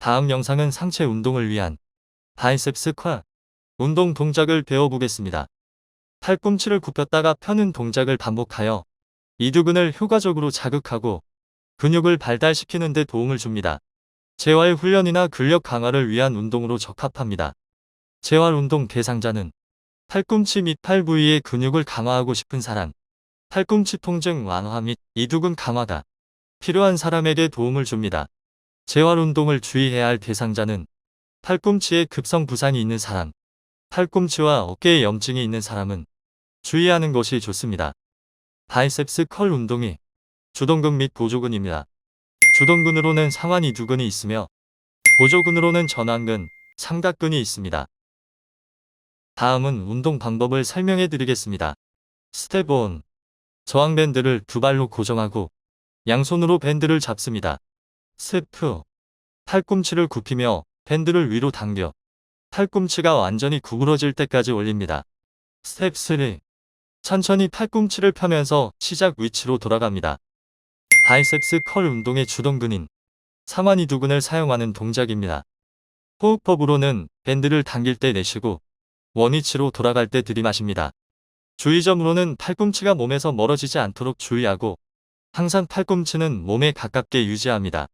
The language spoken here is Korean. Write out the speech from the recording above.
다음 영상은 상체 운동을 위한 바이셉스 컬 운동 동작을 배워보겠습니다. 팔꿈치를 굽혔다가 펴는 동작을 반복하여 이두근을 효과적으로 자극하고 근육을 발달시키는 데 도움을 줍니다. 재활 훈련이나 근력 강화를 위한 운동으로 적합합니다. 재활 운동 대상자는 팔꿈치 및 팔 부위의 근육을 강화하고 싶은 사람, 팔꿈치 통증 완화 및 이두근 강화가 필요한 사람에게 도움을 줍니다. 재활 운동을 주의해야 할 대상자는 팔꿈치에 급성 부상이 있는 사람, 팔꿈치와 어깨에 염증이 있는 사람은 주의하는 것이 좋습니다. 바이셉스 컬 운동이 주동근 및 보조근입니다. 주동근으로는 상완 이두근이 있으며 보조근으로는 전완근, 삼각근이 있습니다. 다음은 운동 방법을 설명해 드리겠습니다. 스텝 1. 저항 밴드를 두 발로 고정하고 양손으로 밴드를 잡습니다. 2. 팔꿈치를 굽히며 밴드를 위로 당겨 팔꿈치가 완전히 구부러질 때까지 올립니다. 스텝 3. 천천히 팔꿈치를 펴면서 시작 위치로 돌아갑니다. 바이셉스 컬 운동의 주동근인 사만이 두근을 사용하는 동작입니다. 호흡법으로는 밴드를 당길 때 내쉬고 원위치로 돌아갈 때 들이마십니다. 주의점으로는 팔꿈치가 몸에서 멀어지지 않도록 주의하고 항상 팔꿈치는 몸에 가깝게 유지합니다.